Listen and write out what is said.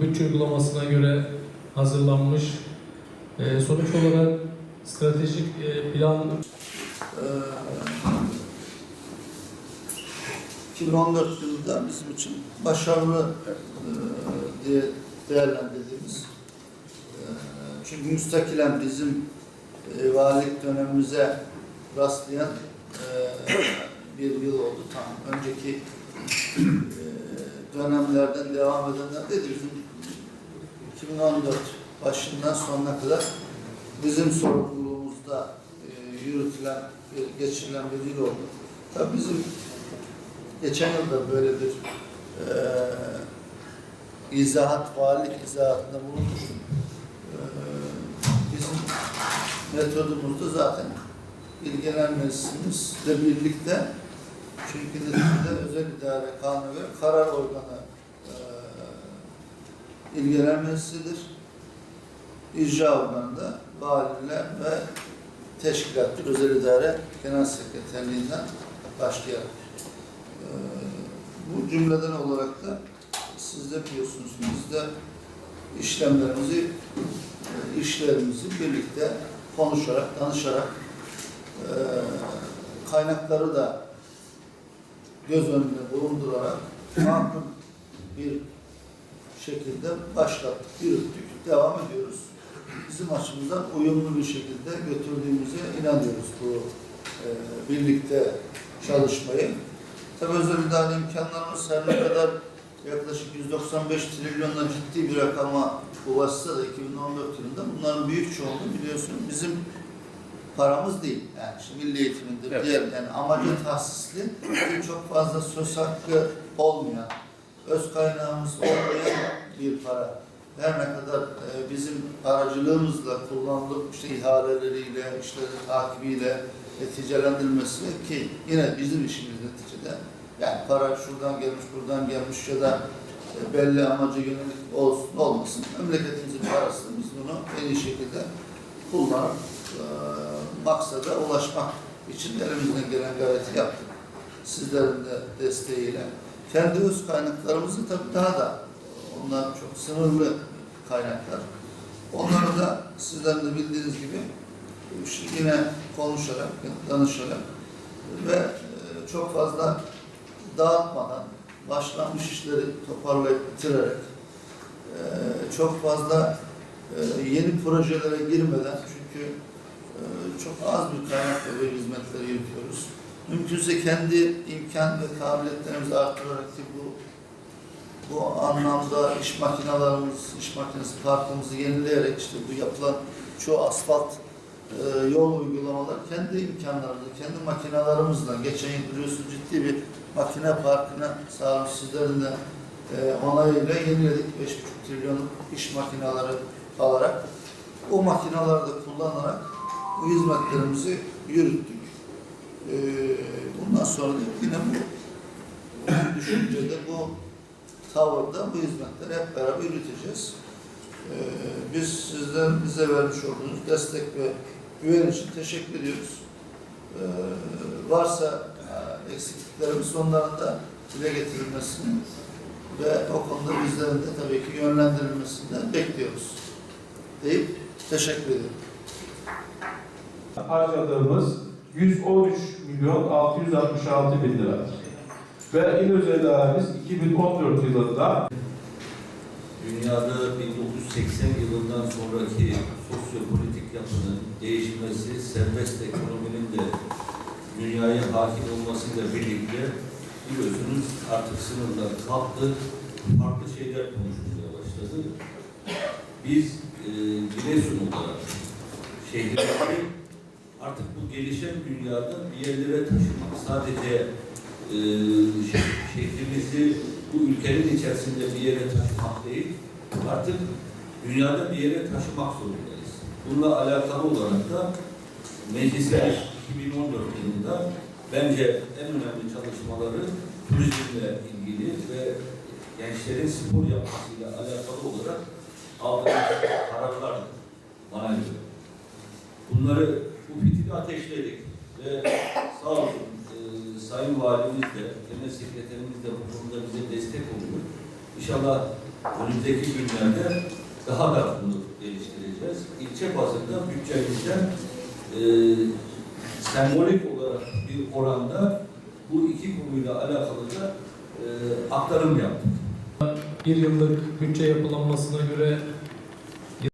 Bütçe uygulamasına göre hazırlanmış e, sonuç olarak stratejik e, plan Ee, 2014 yılında bizim için başarılı e, diye değerlendirdiğimiz e, çünkü müstakilen bizim e, valilik dönemimize rastlayan e, bir yıl oldu tam. Önceki e, dönemlerden devam edenler dedi bizim 2014 başından sonuna kadar bizim sorumluluğumuzda e, yürütülen, e, geçirilen bir yıl oldu. Tabii bizim geçen yılda böyle bir e, izahat, valilik izahatında bulunduk. E, bizim metodumuz da zaten ilgilenmesizle birlikte çünkü neticede özel idare kanuna göre karar organı e, ilgilenmesidir. İcra organı da valiler ve teşkilattır. Özel idare genel sekreterliğinden başlayarak. E, bu cümleden olarak da siz de biliyorsunuz biz de işlemlerimizi, e, işlerimizi birlikte konuşarak, danışarak e, kaynakları da göz önünde bulundurarak makul bir şekilde başlattık, yürüttük, devam ediyoruz. Bizim açımızdan uyumlu bir şekilde götürdüğümüze inanıyoruz bu e, birlikte çalışmayı. Tabii özel idare imkanlarımız her ne kadar yaklaşık 195 trilyonla ciddi bir rakama ulaşsa da 2014 yılında bunların büyük çoğunluğu biliyorsunuz bizim paramız değil. Yani işte milli eğitimindir, Evet. diğer yani amacı tahsisli, çok fazla söz hakkı olmayan, öz kaynağımız olmayan bir para. Her ne kadar e, bizim aracılığımızla kullanılıp işte ihaleleriyle, işlerin takibiyle neticelendirilmesi ki yine bizim işimiz neticede. Yani para şuradan gelmiş, buradan gelmiş ya da e, belli amaca yönelik olsun olmasın. Memleketimizin parasını biz bunu en iyi şekilde kullanıp maksada ulaşmak için elimizden gelen gayreti yaptık. Sizlerin de desteğiyle. Kendi öz kaynaklarımızı tabii daha da onlar çok sınırlı kaynaklar. Onları da sizlerin de bildiğiniz gibi yine konuşarak, danışarak ve e, çok fazla dağıtmadan başlanmış işleri toparlayıp bitirerek e, çok fazla e, yeni projelere girmeden çünkü çok az bir kaynakla böyle hizmetleri yürütüyoruz. Mümkünse kendi imkan ve kabiliyetlerimizi artırarak ki bu bu anlamda iş makinalarımız, iş makinesi parkımızı yenileyerek işte bu yapılan çoğu asfalt e, yol uygulamaları kendi imkanlarımızla, kendi makinalarımızla geçen yıl biliyorsunuz ciddi bir makine parkına sağlamış sizlerin de e, onayıyla yeniledik 5,5 trilyonluk iş makineleri alarak o makinaları da kullanarak bu hizmetlerimizi yürüttük. E, bundan sonra da yine bu bu düşüncede, bu tavırda bu hizmetleri hep beraber yürüteceğiz. Ee, biz sizden bize vermiş olduğunuz destek ve güven için teşekkür ediyoruz. Ee, varsa e, eksikliklerimiz onların da dile getirilmesini ve o konuda bizlerin de tabii ki yönlendirilmesini de bekliyoruz. Deyip teşekkür ediyorum. Harcadığımız 113 milyon 666 bin liradır. Ve il özel idaremiz 2014 yılında Dünyada 1980 yılından sonraki sosyopolitik yapının değişmesi, serbest ekonominin de dünyaya hakim olmasıyla birlikte biliyorsunuz artık sınırlar kalktı, farklı şeyler konuşulmaya başladı. Biz e, Giresun olarak şehrimizi artık bu gelişen dünyada bir yerlere taşımak, sadece e, şe- şehrimizi bu ülkenin içerisinde bir yere taşımak değil, artık dünyada bir yere taşımak zorundayız. Bununla alakalı olarak da meclise 2014 yılında bence en önemli çalışmaları turizmle ilgili ve gençlerin spor yapmasıyla alakalı olarak aldığımız kararlar bana göre. Bunları bu ateşledik ve sağ olsun e, Sayın Valimiz de, Genel Sekreterimiz de bu konuda bize destek oluyor. İnşallah önümüzdeki günlerde daha da bunu geliştireceğiz. İlçe bazında bütçemizden e, sembolik olarak bir oranda bu iki konuyla alakalı da e, aktarım yaptık. Bir yıllık bütçe yapılanmasına göre